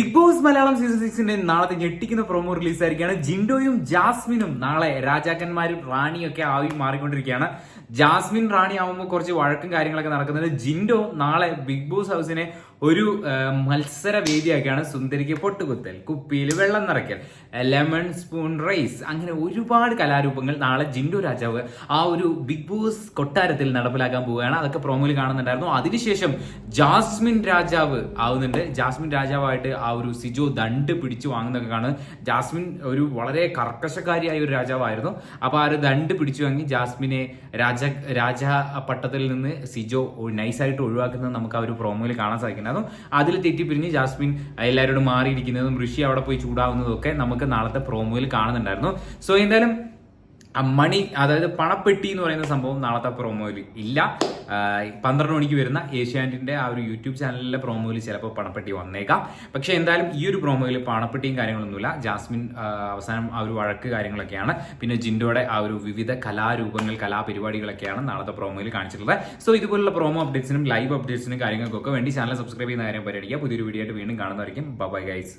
Big Boss Malayalam season സിക്സിന്റെ നാളത്തെ ഞെട്ടിക്കുന്ന പ്രൊമോ റിലീസ് ആയിരിക്കുകയാണ്. ജിൻഡോയും ജാസ്മിനും നാളെ രാജാക്കന്മാരും റാണിയും ഒക്കെ ആയി മാറിക്കൊണ്ടിരിക്കുകയാണ്. ജാസ്മിൻ റാണി ആവുമ്പോൾ കുറച്ച് വഴക്കും കാര്യങ്ങളൊക്കെ നടക്കുന്നുണ്ട് ജിൻഡോ നാളെ ബിഗ് ബോസ് ഹൗസിനെ ഒരു മത്സര വേദിയാക്കിയാണ് സുന്ദരിക്ക് പൊട്ടുകുത്തൽ കുപ്പിയിൽ വെള്ളം നിറയ്ക്കൽ ലെമൺ സ്പൂൺ റൈസ് അങ്ങനെ ഒരുപാട് കലാരൂപങ്ങൾ നാളെ ജിൻഡോ രാജാവ് ആ ഒരു ബിഗ് ബോസ് കൊട്ടാരത്തിൽ നടപ്പിലാക്കാൻ പോവുകയാണ്. അതൊക്കെ പ്രൊമോയിൽ കാണുന്നുണ്ടായിരുന്നു. അതിനുശേഷം ജാസ്മിൻ രാജാവ് ആവുന്നുണ്ട്. ജാസ്മിൻ രാജാവായിട്ട് ഒരു സിജോ ദണ്ട് പിടിച്ചു വാങ്ങുന്നൊക്കെ കാണുന്നത്. ജാസ്മിൻ ഒരു വളരെ കർക്കശക്കാരിയായ ഒരു രാജാവായിരുന്നു. അപ്പൊ ആ ഒരു ദണ്ട് പിടിച്ചു വാങ്ങി ജാസ്മിനെ രാജ രാജ പട്ടത്തിൽ നിന്ന് സിജോ നൈസായിട്ട് ഒഴിവാക്കുന്നത് നമുക്ക് ആ ഒരു പ്രോമോയിൽ കാണാൻ സാധിക്കുന്നതും. അതിൽ തെറ്റിപ്പിരിഞ്ഞ് ജാസ്മിൻ എല്ലാവരോടും മാറിയിരിക്കുന്നതും ഋഷി അവിടെ പോയി ചൂടാവുന്നതും ഒക്കെ നമുക്ക് നാളത്തെ പ്രോമോയിൽ കാണുന്നുണ്ടായിരുന്നു. സോ എന്തായാലും ആ മണി അതായത് പണപ്പെട്ടി എന്ന് പറയുന്ന സംഭവം നാളത്തെ പ്രൊമോയിൽ ഇല്ല. പന്ത്രണ്ട് മണിക്ക് വരുന്ന ഏഷ്യാനെറ്റിന്റെ ആ ഒരു യൂട്യൂബ് ചാനലിലെ പ്രൊമോയിൽ ചിലപ്പോൾ പണപ്പെട്ടി വന്നേക്കാം. പക്ഷേ എന്തായാലും ഈ ഒരു പ്രൊമോയിൽ പണപ്പെട്ടിയും കാര്യങ്ങളൊന്നുമില്ല. ജാസ്മിൻ അവസാനം ആ ഒരു വഴക്ക് കാര്യങ്ങളൊക്കെയാണ്. പിന്നെ ജിൻഡോയുടെ ആ ഒരു വിവിധ കലാരൂപങ്ങൾ കലാപരിപാടികളൊക്കെയാണ് നാളത്തെ പ്രൊമോയിൽ കാണിച്ചിട്ടുള്ളത്. സോ ഇതുപോലുള്ള പ്രൊമോ അപ്ഡേറ്റ്സിനും ലൈവ് അപ്ഡേറ്റ്സിനും കാര്യങ്ങൾക്കൊക്കെ വേണ്ടി ചാനൽ സബ്സ്ക്രൈബ് ചെയ്യുന്ന കാര്യം പരിഗണിക്കുക. പുതിയൊരു വീഡിയോ ആയിട്ട് വീണ്ടും കാണുന്നതായിരിക്കും ബൈ ഗൈസ്